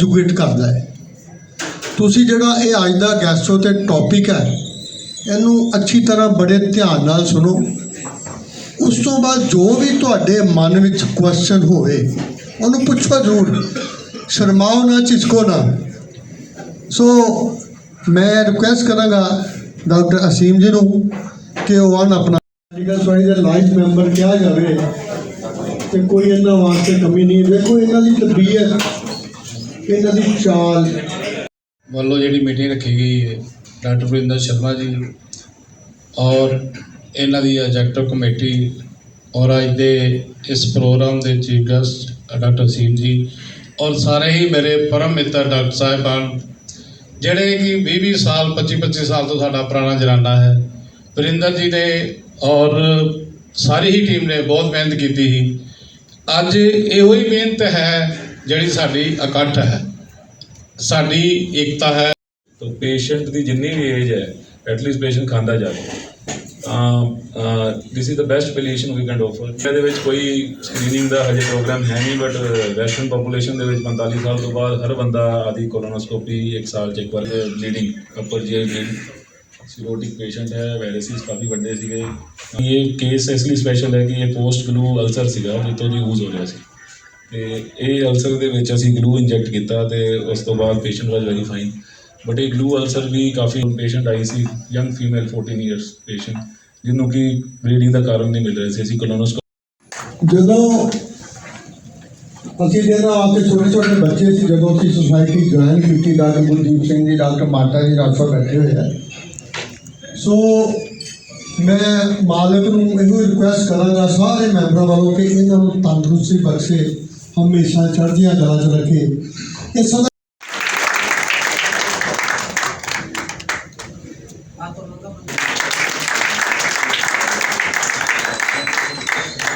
Educate ਕਰਦਾ ਹੈ। ਤੁਸੀਂ ਜਿਹੜਾ ਇਹ ਅੱਜ ਦਾ ਗੈਸਟੋ ਤੇ ਟੌਪਿਕ ਹੈ, ਇਹਨੂੰ ਅੱਛੀ ਤਰ੍ਹਾਂ ਬੜੇ ਧਿਆਨ ਨਾਲ ਸੁਣੋ। ਉਸ ਤੋਂ ਬਾਅਦ ਜੋ ਵੀ ਤੁਹਾਡੇ ਮਨ ਵਿੱਚ ਕੁਐਸਚਨ ਹੋਵੇ, ਉਹਨੂੰ ਪੁੱਛੋ ਜ਼ਰੂਰ। ਸ਼ਰਮਾਓ ਨਾ, ਝਿਜਕੋ ਨਾ। ਸੋ ਮੈਂ ਰਿਕੁਐਸਟ ਕਰਾਂਗਾ ਡਾਕਟਰ ਅਸੀਮ ਜੀ ਨੂੰ ਕਿ ਉਹ ਆਉਣ ਆਪਣਾ ਮੈਡੀਕਲ ਸੋਸਾਇਟੀ ਦੇ ਲਾਈਫ ਮੈਂਬਰ ਕਿਹਾ ਜਾਵੇ, ਤੇ ਕੋਈ ਇਹਨਾਂ ਵਾਸਤੇ ਕਮੀ ਨਹੀਂ। ਦੇਖੋ, ਇਹਨਾਂ ਦੀ ਤਬੀਅਤ ਇਹਨਾਂ ਦੀ ਚਾਲ। ਵੱਲੋਂ ਜਿਹੜੀ ਮੀਟਿੰਗ ਰੱਖੀ ਗਈ ਹੈ, ਡਾਕਟਰ ਵਰਿੰਦਰ ਸ਼ਰਮਾ ਜੀ ਔਰ ਇਹਨਾਂ ਦੀ ਐਗਜ਼ੈਕਟਿਵ ਕਮੇਟੀ ਔਰ ਅੱਜ ਦੇ ਇਸ ਪ੍ਰੋਗਰਾਮ ਦੇ ਚੀਫ ਗੈਸਟ ਡਾਕਟਰ ਸੀਮ ਜੀ ਔਰ ਸਾਰੇ ਹੀ ਮੇਰੇ ਪਰਮ ਮਿੱਤਰ ਡਾਕਟਰ ਸਾਹਿਬਾਨ, ਜਿਹੜੇ ਕਿ 20-20 ਸਾਲ 25-25 ਸਾਲ ਤੋਂ ਸਾਡਾ ਪੁਰਾਣਾ ਜਰਾਨਾ ਹੈ। ਵਰਿੰਦਰ ਜੀ ਨੇ ਔਰ ਸਾਰੀ ਹੀ ਟੀਮ ਨੇ ਬਹੁਤ ਮਿਹਨਤ ਕੀਤੀ ਸੀ। ਅੱਜ ਇਹੋ ਹੀ ਮਿਹਨਤ ਹੈ ਜਿਹੜੀ ਸਾਡੀ ਇਕੱਠ ਹੈ, ਸਾਡੀ ਏਕਤਾ ਹੈ। ਤਾਂ ਪੇਸ਼ੈਂਟ ਦੀ ਜਿੰਨੀ ਵੀ ਏਜ ਹੈ ਐਟਲੀਸਟ ਪੇਸ਼ੈਂਟ ਖਾਂਦਾ ਜਾਵੇ ਤਾਂ this is the best position we can offer ਇਹਦੇ ਵਿੱਚ ਕੋਈ ਸਕਰੀਨਿੰਗ ਦਾ ਹਜੇ ਪ੍ਰੋਗਰਾਮ ਹੈ ਨਹੀਂ ਬਟ ਵੈਸਟਰਨ ਪੋਪੂਲੇਸ਼ਨ ਦੇ ਵਿੱਚ 45 ਸਾਲ ਤੋਂ ਬਾਅਦ ਹਰ ਬੰਦਾ ਆਦੀ ਕੋਲੋਨੋਸਕੋਪੀ ਇੱਕ ਸਾਲ ਚ ਇੱਕ ਵਾਰ ਬਲੀਡਿੰਗ ਅਪਰ ਜੀ ਬਲੀਡਿੰਗ ਸਿਰੋਟਿਕ ਪੇਸ਼ੈਂਟ ਹੈ ਵਾਇਰਸਿਸ ਕਾਫੀ ਵੱਡੇ ਸੀਗੇ। ਇਹ ਕੇਸ ਇਸ ਲਈ ਸਪੈਸ਼ਲ ਹੈ ਕਿ ਇਹ ਪੋਸਟ ਗਲੂ ਅਲਸਰ ਸੀਗਾ ਜਿੱਤੋਂ ਦੀ ਯੂਜ਼ ਹੋ ਰਿਹਾ ਸੀ। ਤੇ ਇਹ ਅਲਸਰ ਦੇ ਵਿੱਚ ਅਸੀਂ ਗਲੂ ਇੰਜੈਕਟ ਕੀਤਾ ਤੇ ਉਸ ਤੋਂ ਬਾਅਦ patient was very fine but ਇਹ ਗਲੂ ਅਲਸਰ ਵੀ ਕਾਫੀ ਪੇਸ਼ੈਂਟ ਆਈ ਸੀ ਯੰਗ ਫੀਮੇਲ 14 ਇਅਰਸ ਪੇਸ਼ੈਂਟ ਜਿਹਨੂੰ ਕਿ ਬਲੀਡਿੰਗ ਦਾ ਕਾਰਨ ਨਹੀਂ ਮਿਲ ਰਿਹਾ ਸੀ। ਅਸੀਂ ਕੋਲੋਨੋਸਕੋਪੀ ਜਦੋਂ ਅਸੀਂ ਜਿਹੜਾ ਆਪਕੇ ਛੋਟੇ ਛੋਟੇ ਬੱਚੇ ਸੀ, ਜਦੋਂ ਅਸੀਂ ਸੁਸਾਇਟੀ ਜੁਆਇਨ ਕੀਤੀ, ਡਾਕਟਰ ਗੁਰਦੀਪ ਸਿੰਘ ਜੀ, ਡਾਕਟਰ ਮਾਤਾ ਜੀ, ਡਾਕਟਰ ਬੈਠੇ ਹੋਏ ਆ। ਸੋ ਮੈਂ ਮਾਲਕ ਨੂੰ ਇਹੋ ਰਿਕੁਐਸਟ ਕਰਾਂਗਾ ਸਾਰੇ ਮੈਂਬਰਾਂ ਵੱਲੋਂ ਕਿ ਇਹਨਾਂ ਨੂੰ ਤੰਦਰੁਸਤੀ ਬਖਸ਼ੇ। ਹਮੇਸ਼ਾ ਚੜ੍ਹਦੀਆਂ ਕਲਾ 'ਚ ਰੱਖੇ। ਇਹ ਸਦਾ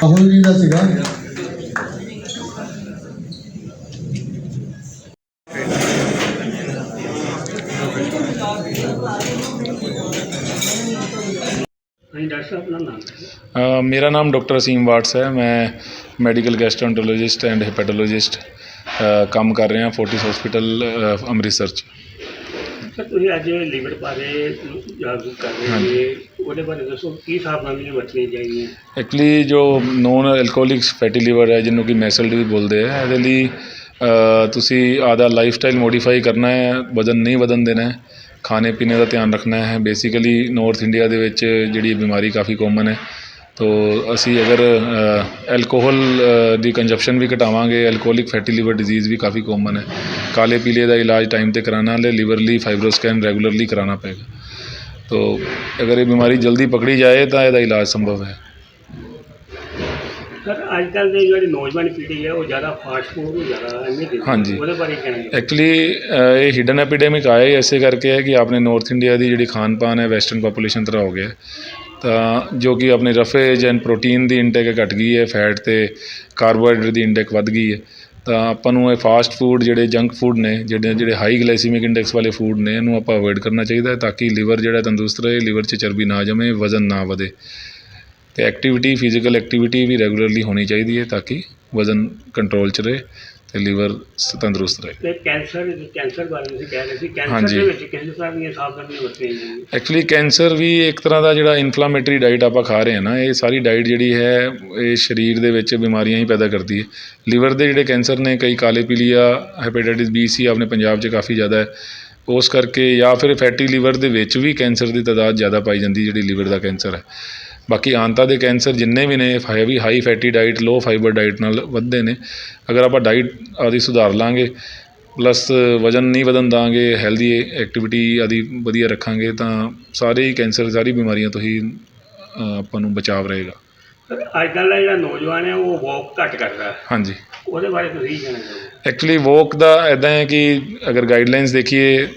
ਰਾਹੁਲ ਜੀ ਦਾ ਸੀਗਾ। ਆਪਣਾ ਨਾਮ ਅ, ਮੇਰਾ ਨਾਮ ਡਾਕਟਰ ਅਸੀਮ ਵਾਟਸ ਹੈ ਮੈਂ ਮੈਡੀਕਲ ਗੈਸਟ੍ਰੋਐਂਟਰੋਲੋਜਿਸਟ ਐਂਡ ਹੈਪੇਟੋਲੋਜਿਸਟ ਕੰਮ ਕਰ ਰਿਹਾ ਫੋਰਟਿਸ ਹਸਪੀਟਲ ਅੰਮ੍ਰਿਤਸਰ 'ਚ। ਸਰ ਤੁਸੀਂ ਅੱਜ ਲੀਵਰ ਬਾਰੇ ਜਾਗਰੂਕ ਕਰ ਰਹੇ ਹੋ ਉਹਦੇ ਬਾਰੇ ਦੱਸੋ ਕੀ ਸਾਵਧਾਨੀਆਂ ਵਰਤਣੀਆਂ ਚਾਹੀਦੀਆਂ ਐਕਚੁਅਲੀ ਜੋ ਨੋਨ ਐਲਕੋਹਲਿਕਸ ਫੈਟੀ ਲਿਵਰ ਹੈ ਜਿਹਨੂੰ ਕਿ ਮੈਸਲਡ ਵੀ ਬੋਲਦੇ ਆ ਇਹਦੇ ਲਈ ਅ, ਤੁਸੀਂ ਆਦਾ ਲਾਈਫਸਟਾਈਲ ਮੋਡੀਫਾਈ ਕਰਨਾ ਹੈ ਵਜ਼ਨ ਨਹੀਂ ਵਧਣ ਦੇਣਾ ਹੈ ਖਾਣੇ ਪੀਣੇ ਦਾ ਧਿਆਨ ਰੱਖਣਾ ਹੈ। ਬੇਸਿਕਲੀ ਨੌਰਥ ਇੰਡੀਆ ਦੇ ਵਿੱਚ ਜਿਹੜੀ ਬਿਮਾਰੀ ਕਾਫੀ ਕੋਮਨ ਹੈ। ਤੋ ਅਸੀਂ ਅਗਰ ਐਲਕੋਹਲ ਦੀ ਕੰਜਪਸ਼ਨ ਵੀ ਘਟਾਵਾਂਗੇ ਐਲਕੋਹਲਿਕ ਫੈਟੀ ਲਿਵਰ ਡਿਜ਼ੀਜ਼ ਵੀ ਕਾਫੀ ਕੋਮਨ ਹੈ। ਕਾਲੇ ਪੀਲੇ ਦਾ ਇਲਾਜ ਟਾਈਮ ਤੇ ਕਰਾਣਾ ਹੈ ਲਿਵਰ ਫਾਈਬਰੋਸਕੈਨ ਰੈਗੂਲਰਲੀ ਕਰਾਣਾ ਪਏਗਾ। ਤੋ ਅਗਰ ਇਹ ਬਿਮਾਰੀ ਜਲਦੀ ਪਕੜੀ ਜਾਏ ਤਾਂ ਇਹਦਾ ਇਲਾਜ ਸੰਭਵ ਹੈ। ਅੱਜ ਕੱਲ੍ਹ ਦੇ ਜਿਹੜੀ ਨੌਜਵਾਨ ਪੀੜ੍ਹੀ ਹੈ ਉਹ ਜ਼ਿਆਦਾ ਫਾਸਟ ਫੂਡ ਨੂੰ ਜ਼ਿਆਦਾ ਅਹਿਮੀਅਤ ਦਿੰਦੀ ਹੈ। ਹਾਂਜੀ। ਉਹਦੇ ਬਾਰੇ ਕਹਿਣਾ ਚਾਹੁੰਦੇ ਐਕਚੁਅਲੀ ਇਹ ਹਿਡਨ ਐਪੀਡੈਮਿਕ ਆਇਆ ਹੀ ਐਸੇ ਕਰਕੇ ਹੈ ਕਿ ਆਪਣੇ ਨਾਰਥ ਇੰਡੀਆ ਦੀ ਜਿਹੜੀ ਖਾਣ ਪਾਨ ਹੈ ਵੈਸਟਰਨ ਪੋਪੂਲੇਸ਼ਨ ਤਰ੍ਹਾਂ ਹੋ ਗਿਆ ਹੈ। ਤਾਂ ਜੋ ਕਿ ਆਪਣੇ ਰਫੇਜ ਐਂਡ ਪ੍ਰੋਟੀਨ ਦੀ ਇਨਟੇਕ ਘਟ ਗਈ ਹੈ ਫੈਟ ਤੇ ਕਾਰਬੋਹਾਈਡਰੇਟ ਦੀ ਇਨਟੇਕ ਵੱਧ ਗਈ ਹੈ ਤਾਂ ਆਪਾਂ ਨੂੰ ਇਹ ਫਾਸਟ ਫੂਡ ਜਿਹੜੇ ਜੰਕ ਫੂਡ ਨੇ ਜਿਹੜੇ ਜਿਹੜੇ ਹਾਈ ਗਲਾਈਸੀਮਿਕ ਇੰਡੈਕਸ ਵਾਲੇ ਫੂਡ ਨੇ ਇਹਨੂੰ ਆਪਾਂ ਅਵੋਇਡ ਕਰਨਾ ਚਾਹੀਦਾ ਹੈ ਤਾਂ ਕਿ ਲਿਵਰ ਜਿਹੜਾ ਤੰਦਰੁਸਤ ਰਹੇ ਲਿਵਰ 'ਚ ਚਰਬੀ ਨਾ ਜਮੇ ਵਜ਼ਨ ਨਾ ਵਧੇ ਤੇ ਐਕਟੀਵਿਟੀ ਫਿਜ਼ੀਕਲ ਐਕਟੀਵਿਟੀ ਵੀ ਰੈਗੂਲਰਲੀ ਹੋਣੀ ਚਾਹੀਦੀ ਹੈ ਤਾਂ ਕਿ ਵਜ਼ਨ ਕੰਟਰੋਲ 'ਚ ਰਹੇ ਤੇ ਲਿਵਰ ਤੰਦਰੁਸਤ ਰਹੇ। ਤੇ ਕੈਂਸਰ ਕੈਂਸਰ ਬਾਰੇ ਤੁਸੀਂ ਕਹਿ ਰਹੇ ਸੀ ਕੈਂਸਰ। ਦੇ ਵਿੱਚ ਕਿਸ ਤਰ੍ਹਾਂ ਦੀਆਂ ਸਾਵਧਾਨੀਆਂ ਵਰਤਣੀਆਂ ਚਾਹੀਦੀਆਂ ਐਕਚੁਅਲੀ ਕੈਂਸਰ ਵੀ ਇੱਕ ਤਰ੍ਹਾਂ ਦਾ ਜਿਹੜਾ ਇਨਫਲਾਮੇਟਰੀ ਡਾਈਟ ਆਪਾਂ ਖਾ ਰਹੇ ਹਾਂ ਨਾ ਇਹ ਸਾਰੀ ਡਾਈਟ ਜਿਹੜੀ ਹੈ ਇਹ ਸਰੀਰ ਦੇ ਵਿੱਚ ਬਿਮਾਰੀਆਂ ਹੀ ਪੈਦਾ ਕਰਦੀ ਹੈ। ਲਿਵਰ ਦੇ ਜਿਹੜੇ ਕੈਂਸਰ ਨੇ ਕਈ ਕਾਲੇ ਪੀਲੀਆ ਹੈਪੇਟਾਈਟਿਸ ਬੀ ਸੀ ਆਪਣੇ ਪੰਜਾਬ 'ਚ ਕਾਫੀ ਜ਼ਿਆਦਾ ਹੈ। ਉਸ ਕਰਕੇ ਜਾਂ ਫਿਰ ਫੈਟੀ ਲਿਵਰ ਦੇ ਵਿੱਚ ਵੀ ਕੈਂਸਰ ਦੀ ਤਾਦਾਦ ਜ਼ਿਆਦਾ ਪਾਈ ਜਾਂਦੀ ਜਿਹੜੀ ਲਿਵਰ ਦਾ ਕੈਂਸਰ ਹੈ। ਬਾਕੀ ਆਂਤਾ ਦੇ ਕੈਂਸਰ ਜਿੰਨੇ ਵੀ ਨੇ heavy high fatty diet low fibre diet ਨਾਲ ਵੱਧਦੇ ਨੇ। ਅਗਰ ਆਪਾਂ ਡਾਈਟ ਆਦੀ ਸੁਧਾਰ ਲਾਂਗੇ ਪਲੱਸ ਵਜਨ ਨਹੀਂ ਵਧਣ ਦਾਂਗੇ ਹੈਲਦੀ ਐਕਟੀਵਿਟੀ ਆਦੀ ਵਧੀਆ ਰੱਖਾਂਗੇ ਤਾਂ ਸਾਰੇ ਹੀ ਕੈਂਸਰ ਸਾਰੀ ਬਿਮਾਰੀਆਂ ਤੋਂ ਹੀ ਆਪਾਂ ਨੂੰ ਬਚਾਵ ਰਹੇਗਾ। ਅੱਜ ਕੱਲ੍ਹ ਦਾ ਜਿਹੜਾ ਨੌਜਵਾਨ ਹੈ ਉਹ ਵਾਕ ਘੱਟ ਕਰਦਾ ਹਾਂਜੀ। ਉਹਦੇ ਬਾਰੇ ਤੁਸੀਂ ਕੀ ਕਹਿਣਾ ਚਾਹੋਗੇ? ਐਕਚੁਅਲੀ ਵੋਕ ਦਾ ਐਦਾਂ ਹੈ ਕਿ ਅਗਰ ਗਾਈਡਲਾਈਨਸ ਦੇਖੀਏ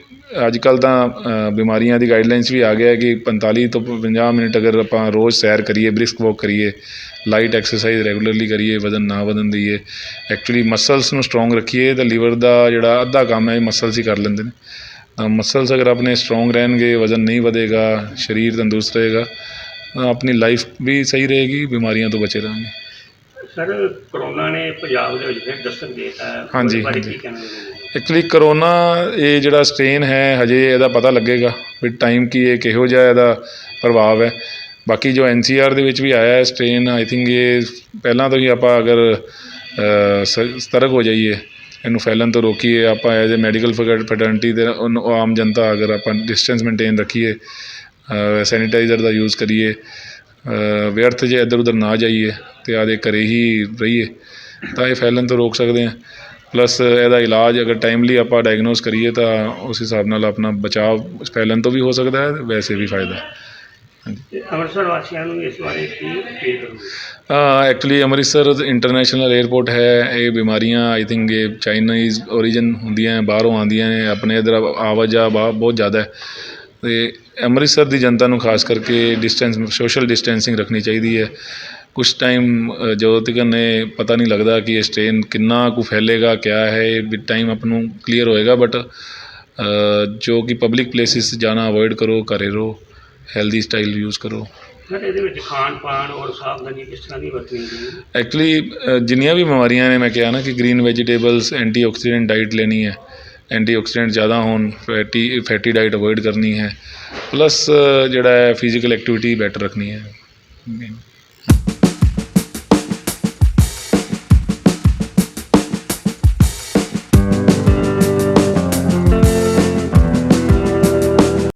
ਅੱਜ ਕੱਲ ਤਾਂ ਬਿਮਾਰੀਆਂ ਦੀ ਗਾਈਡਲਾਈਨਸ ਵੀ ਆ ਗਿਆ ਹੈ ਕਿ 45 ਤੋਂ 50 ਮਿੰਟ ਅਗਰ ਆਪਾਂ ਰੋਜ਼ ਸੈਰ ਕਰੀਏ ਬ੍ਰਿਸਕ ਵਾਕ ਕਰੀਏ ਲਾਈਟ ਐਕਸਰਸਾਈਜ਼ ਰੈਗੂਲਰਲੀ ਕਰੀਏ ਵਜ਼ਨ ਨਾ ਵਧਣ ਦਈਏ ਐਕਚੁਅਲੀ ਮਸਲਸ ਨੂੰ ਸਟਰੋਂਗ ਰੱਖੀਏ ਤਾਂ ਲੀਵਰ ਦਾ ਜਿਹੜਾ ਅੱਧਾ ਕੰਮ ਹੈ ਇਹ ਮਸਲਸ ਹੀ ਕਰ ਲੈਂਦੇ ਨੇ। ਤਾਂ ਮਸਲਸ ਅਗਰ ਆਪਣੇ ਸਟਰੋਂਗ ਰਹਿਣਗੇ ਵਜ਼ਨ ਨਹੀਂ ਵਧੇਗਾ ਸਰੀਰ ਤੰਦਰੁਸਤ ਰਹੇਗਾ ਆਪਣੀ ਲਾਈਫ ਵੀ ਸਹੀ ਰਹੇਗੀ ਬਿਮਾਰੀਆਂ ਤੋਂ ਬਚੇ ਰਹਾਂਗੇ। ਸਰ ਕਰੋਨਾ ਨੇ ਪੰਜਾਬ ਦੇ ਵਿੱਚ ਫਿਰ ਦਸਤਕ ਦੇ ਦਿੱਤਾ ਹਾਂਜੀ, ਹਾਂਜੀ। ਐਕਚੁਲੀ ਕਰੋਨਾ ਇਹ ਜਿਹੜਾ ਸਟ੍ਰੇਨ ਹੈ, ਹਜੇ ਇਹਦਾ ਪਤਾ ਲੱਗੇਗਾ ਵੀ ਟਾਈਮ ਕੀ ਹੈ, ਕਿਹੋ ਜਿਹਾ ਇਹਦਾ ਪ੍ਰਭਾਵ ਹੈ। ਬਾਕੀ ਜੋ ਐੱਨ ਸੀ ਆਰ ਦੇ ਵਿੱਚ ਵੀ ਆਇਆ ਸਟ੍ਰੇਨ ਆਈ ਥਿੰਕ ਇਹ ਪਹਿਲਾਂ ਤੋਂ ਹੀ ਆਪਾਂ ਅਗਰ ਸ- ਸਤਰਕ ਹੋ ਜਾਈਏ, ਇਹਨੂੰ ਫੈਲਣ ਤੋਂ ਰੋਕੀਏ, ਆਪਾਂ ਐਜ਼ ਅ ਮੈਡੀਕਲ ਫੈਟਰਨਿਟੀ ਦੇ ਉਹਨੂੰ ਆਮ ਜਨਤਾ ਅਗਰ ਆਪਾਂ ਡਿਸਟੈਂਸ ਮੇਨਟੇਨ ਰੱਖੀਏ ਸੈਨੀਟਾਈਜ਼ਰ ਦਾ ਯੂਜ਼ ਕਰੀਏ ਵਿਅਰਥ ਜੇ ਇੱਧਰ ਉੱਧਰ ਨਾ ਜਾਈਏ, ਤੇ ਆਦੇ ਘਰੇ ਹੀ ਰਹੀਏ, ਤਾਂ ਇਹ ਫੈਲਣ ਤੋਂ ਰੋਕ ਸਕਦੇ ਹਾਂ। ਪਲੱਸ ਇਹਦਾ ਇਲਾਜ ਅਗਰ ਟਾਈਮਲੀ ਆਪਾਂ ਡਾਇਗਨੋਸ ਕਰੀਏ ਤਾਂ ਉਸ ਹਿਸਾਬ ਨਾਲ ਆਪਣਾ ਬਚਾਅ ਫੈਲਣ ਤੋਂ ਵੀ ਹੋ ਸਕਦਾ ਹੈ ਵੈਸੇ ਵੀ ਫਾਇਦਾ ਹੈ। ਤੇ ਅੰਮ੍ਰਿਤਸਰ ਵਾਸੀਆਂ ਨੂੰ ਇਸ ਬਾਰੇ ਕੀ ਐਕਚੁਅਲੀ ਅੰਮ੍ਰਿਤਸਰ ਇੰਟਰਨੈਸ਼ਨਲ 에ਅਰਪੋਰਟ ਹੈ ਇਹ ਬਿਮਾਰੀਆਂ ਆਈ ਥਿੰਕ ਇਹ ਚਾਈਨੀਜ਼ origin ਹੁੰਦੀਆਂ ਬਾਹਰੋਂ ਆਉਂਦੀਆਂ ਨੇ ਆਪਣੇ ਇਧਰ ਆਵਾਜਾ ਬਹੁਤ ਜ਼ਿਆਦਾ ਹੈ। ਤੇ ਅੰਮ੍ਰਿਤਸਰ ਦੀ ਜਨਤਾ ਨੂੰ ਖਾਸ ਕਰਕੇ ਡਿਸਟੈਂਸ ਸੋਸ਼ਲ ਡਿਸਟੈਂਸਿੰਗ ਰੱਖਣੀ ਚਾਹੀਦੀ ਹੈ। ਕੁਛ ਟਾਈਮ ਜਦੋਂ ਤੱਕ ਨੇ ਪਤਾ ਨਹੀਂ ਲੱਗਦਾ ਕਿ ਇਹ ਸਟ੍ਰੇਨ ਕਿੰਨਾ ਕੁ ਫੈਲੇਗਾ ਕਿਆ ਹੈ ਇਹ ਵਿਦ ਟਾਈਮ ਆਪ ਨੂੰ ਕਲੀਅਰ ਹੋਏਗਾ ਬਟ ਜੋ ਕਿ ਪਬਲਿਕ ਪਲੇਸਿਸ ਜਾਣਾ ਅਵੋਇਡ ਕਰੋ ਘਰੇ ਰਹੋ ਹੈਲਦੀ ਸਟਾਈਲ ਯੂਜ਼ ਕਰੋ। ਸਰ ਇਹਦੇ ਵਿੱਚ ਖਾਣ ਪਾਣ ਔਰ ਸਾਵਧਾਨੀ ਕਿਸ ਤਰ੍ਹਾਂ ਦੀ ਵਰਤਣੀ ਚਾਹੀਦੀ ਹੈ? ਐਕਚੁਅਲੀ ਜਿੰਨੀਆਂ ਵੀ ਬਿਮਾਰੀਆਂ ਨੇ ਮੈਂ ਕਿਹਾ ਨਾ ਕਿ ਗ੍ਰੀਨ ਵੈਜੀਟੇਬਲਸ ਐਂਟੀਆਕਸੀਡੈਂਟ ਡਾਈਟ ਲੈਣੀ ਹੈ। ਐਂਟੀਆਕਸੀਡੈਂਟ ਜ਼ਿਆਦਾ ਹੋਣ ਫੈਟੀ ਫੈਟੀ ਡਾਈਟ ਅਵੋਇਡ ਕਰਨੀ ਹੈ। ਪਲੱਸ ਜਿਹੜਾ ਹੈ ਫਿਜ਼ੀਕਲ ਐਕਟੀਵਿਟੀ ਬੈਟਰ ਰੱਖਣੀ ਹੈ।